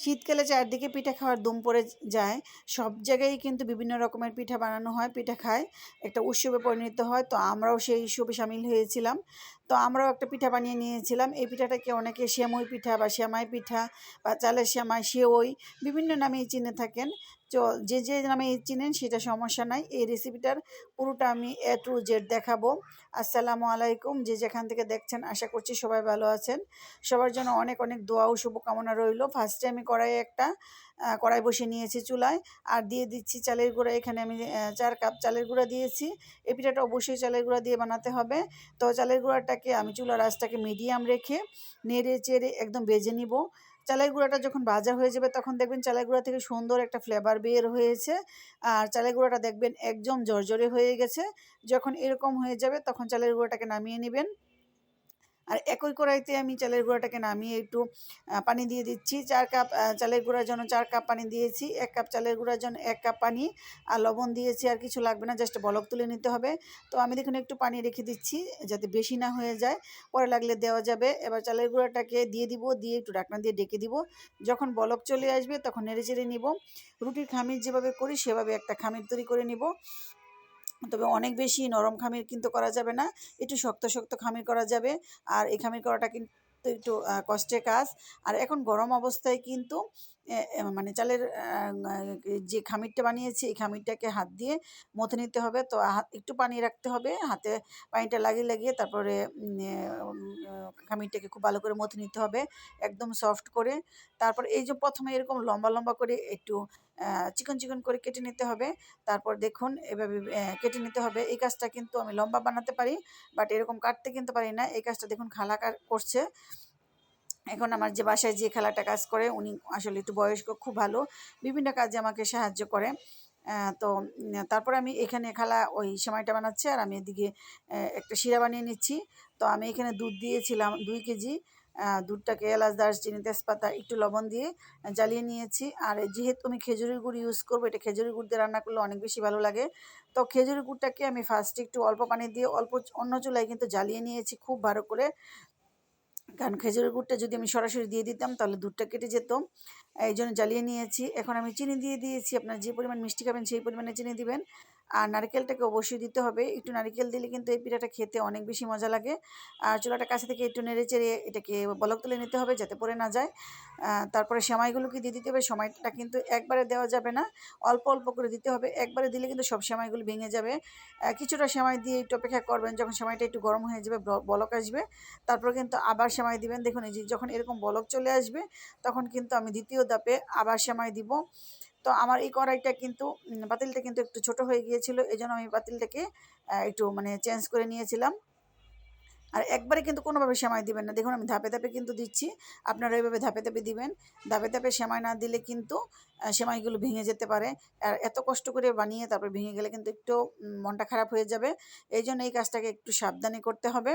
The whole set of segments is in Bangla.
শীতকালে চারদিকে পিঠা খাওয়ার দুম পড়ে যায়। সব জায়গায় কিন্তু বিভিন্ন রকমের পিঠা বানানো হয়, পিঠা খায়। একটা উৎসবে পরিণত হয়, তো আমরাও সেই উৎসবে সামিল হয়েছিলাম। তো আমরাও একটা পিঠা বানিয়ে নিয়েছিলাম। এই পিঠাটাকে অনেকে শ্যামই পিঠা বা শ্যামাই পিঠা বা চালের শ্যামাই সেওই বিভিন্ন নামেই চিনে থাকেন। যে যে নামে চিনেন সেটা সমস্যা নাই। এই রেসিপিটার পুরোটা আমি এ টু জেড দেখাবো। আসসালামু আলাইকুম। যে যেখান থেকে দেখছেন, আশা করছি সবাই ভালো আছেন। সবার জন্য অনেক অনেক দোয়া ও শুভকামনা রইল। ফার্স্টে আমি কড়াই একটা। কড়াই বসে নিয়েছি চুলায়। আর দিয়ে দিচ্ছি চালের গুঁড়া, এখানে আমি চার কাপ চালের গুঁড়া দিয়েছি। এই পিঠাটা অবশ্যই চালের গুঁড়া দিয়ে বানাতে হবে। তো চালের গুঁড়াটাকে আমি চুলার আঁচটাকে মিডিয়াম রেখে নেড়ে চেড়ে একদম ভেজে নিব। চালের গুঁড়াটা যখন ভাজা হয়ে যাবে তখন দেখবেন চালের গুঁড়া থেকে সুন্দর একটা ফ্লেভার বের হয়েছে। আর চালের গুঁড়াটা দেখবেন একদম জর্জরে হয়ে গেছে। যখন এরকম হয়ে যাবে তখন চালের গুঁড়াটাকে নামিয়ে নেবেন। আর একই কড়াইতে আমি চালের গুঁড়াটাকে নামিয়ে একটু পানি দিয়ে দিচ্ছি। চার কাপ চালের গুঁড়ার জন্য চার কাপ পানি দিয়েছি, এক কাপ চালের গুঁড়ার জন্য এক কাপ পানি আর লবণ দিয়েছি। আর কিছু লাগবে না, জাস্ট বলক তুলে নিতে হবে। তো আমি দেখুন একটু পানি রেখে দিচ্ছি যাতে বেশি না হয়ে যায়। পরে লাগলে দেওয়া যাবে। এবার চালের গুঁড়াটাকে দিয়ে দিব, দিয়ে একটু ডাকনা দিয়ে ডেকে দিব। যখন বলক চলে আসবে তখন নেড়ে চেড়ে নিব। রুটির খামির যেভাবে করি সেভাবে একটা খামির তৈরি করে নিব। তবে অনেক বেশি নরম খামির কিন্তু করা যাবে না। একটু শক্ত শক্ত খামির করা যাবে। আর এই খামির করাটা কিন্তু একটু কষ্টের কাজ। আর এখন গরম অবস্থায় কিন্তু মানে চালের যে খামিরটা বানিয়েছি, এই খামিরটাকে হাত দিয়ে মথে নিতে হবে। তো একটু পানি রাখতে হবে। হাতে পানিটা লাগিয়ে লাগিয়ে তারপরে খামিরটাকে খুব ভালো করে মথে নিতে হবে, একদম সফট করে। তারপর এই যে প্রথমে এরকম লম্বা লম্বা করে একটু চিকন চিকন করে কেটে নিতে হবে। তারপর দেখুন, এভাবে কেটে নিতে হবে। এই কাজটা কিন্তু আমি লম্বা বানাতে পারি, বাট এরকম কাটতে কিন্তু পারি না। এই কাজটা দেখুন খালা করছে। এখন আমার যে বাসায় যে খেলাটা কাজ করে, উনি আসলে একটু বয়স্ক, খুব ভালো। বিভিন্ন কাজে আমাকে সাহায্য করে। তো তারপরে আমি এখানে খালা ওই সেমাইটা বানাচ্ছে আর আমি এদিকে একটা শিরা বানিয়ে নিচ্ছি। তো আমি এখানে দুধ দিয়েছিলাম দুই কেজি। দুধটাকে এলাচ, দারচিনি, তেজপাতা, একটু লবণ দিয়ে জ্বালিয়ে নিয়েছি। আর যেহেতু আমি খেজুরের গুড় ইউজ করব, এটা খেজুরের গুড় দিয়ে রান্না করলে অনেক বেশি ভালো লাগে। তো খেজুরের গুড়টাকে আমি ফার্স্টে একটু অল্প পানি দিয়ে অল্প, অন্য চুলায় কিন্তু জ্বালিয়ে নিয়েছি খুব ভালো করে। কারণ খেজুরের গুড়টা যদি আমি সরাসরি দিয়ে দিতাম, তাহলে দুধটা কেটে যেত। এই জন্য জ্বালিয়ে নিয়েছি। এখন আমি চিনি দিয়ে দিয়েছি। আপনার যে পরিমাণ মিষ্টি খাবেন, সেই পরিমাণে চিনি দিবেন। আর নারকেলটাকে অবশ্যই দিতে হবে। একটু নারকেল দিলে কিন্তু এই পিঠাটা খেতে অনেক বেশি মজা লাগে। আর চুলাটা কাছে থেকে একটু নেড়ে চেড়ে এটাকে বলক তুলে নিতে হবে যাতে পড়ে না যায়। তারপরে সেমাইগুলোকে দিয়ে দিতে হবে। সময়টা কিন্তু একবারে দেওয়া যাবে না। অল্প অল্প করে দিতে হবে। একবারে দিলে কিন্তু সব সেমাইগুলো ভেঙে যাবে। কিছুটা সেমাই দিয়ে একটু অপেক্ষা করবেন। যখন সেমাইটা একটু গরম হয়ে যাবে বলক আসবে। তারপর কিন্তু আবার সেমাই দিবেন। দেখুন, এই যে যখন এরকম বলক চলে আসবে, তখন কিন্তু আমি দ্বিতীয় ধাপে আবার সেমাই দিব। তো আমার এই কড়াইটা কিন্তু বাতিলটা কিন্তু একটু ছোট হয়ে গিয়েছিল এই জন্য আমি বাতিলটাকে একটু মানে চেঞ্জ করে নিয়েছিলাম। আর একবারে কিন্তু কোনোভাবে সেমাই দিবেন না। দেখুন, আমি ধাপে ধাপে কিন্তু দিচ্ছি। আপনারা এইভাবে ধাপে ধাপে দিবেন। ধাপে ধাপে সেমাই না দিলে কিন্তু সেমাইগুলো ভেঙে যেতে পারে। আর এত কষ্ট করে বানিয়ে তারপর ভেঙে গেলে কিন্তু একটু মনটা খারাপ হয়ে যাবে। এই জন্য এই কাজটাকে একটু সাবধানে করতে হবে।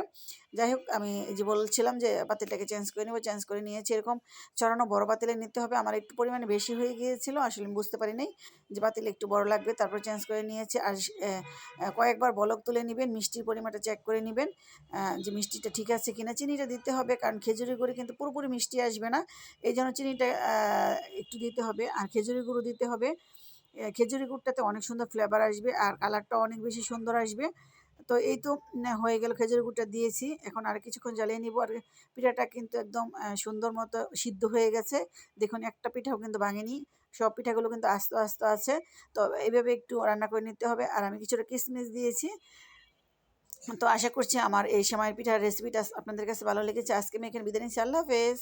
যাই হোক, আমি যে বলছিলাম যে পাতিলটাকে চেঞ্জ করে নেব চেঞ্জ করে নিয়েছি। এরকম চড়ানো বড় পাতিলে নিতে হবে। আমার একটু পরিমাণে বেশি হয়ে গিয়েছিল, আসলে আমি বুঝতে পারি নাই যে পাতিল একটু বড় লাগবে। তারপর চেঞ্জ করে নিয়েছি। আর কয়েকবার বলক তুলে নেবেন, মিষ্টির পরিমাণটা চেক করে নেবেন। যে মিষ্টিটা ঠিক আছে কিনা চিনিটা দিতে হবে, কারণ খেজুরি গুঁড়ি কিন্তু পুরোপুরি মিষ্টি আসবে না। এই জন্য চিনিটা একটু দিতে হবে। আর খেজুরি গুঁড়ো দিতে হবে। খেজুরি গুড়টাতে অনেক সুন্দর ফ্লেভার আসবে আর কালারটা অনেক বেশি সুন্দর আসবে। তো এই তো হয়ে গেল খেজুরি গুড়টা দিয়েছি। এখন আর কিছুক্ষণ জ্বালিয়ে নিব। আর পিঠাটা কিন্তু একদম সুন্দর মতো সিদ্ধ হয়ে গেছে। দেখুন, একটা পিঠাও কিন্তু ভাঙেনি। সব পিঠাগুলো কিন্তু আস্তে আস্তে আছে। তো এইভাবে একটু রান্না করে নিতে হবে। আর আমি কিছুটা কিশমিশ দিয়েছি। তো আশা করছি আমার এই সময়ের পিঠার রেসিপিটা আপনাদের কাছে ভালো লেগেছে। আজকে আমি এখানে বিদায় নিচ্ছি। আল্লাহ হাফেজ।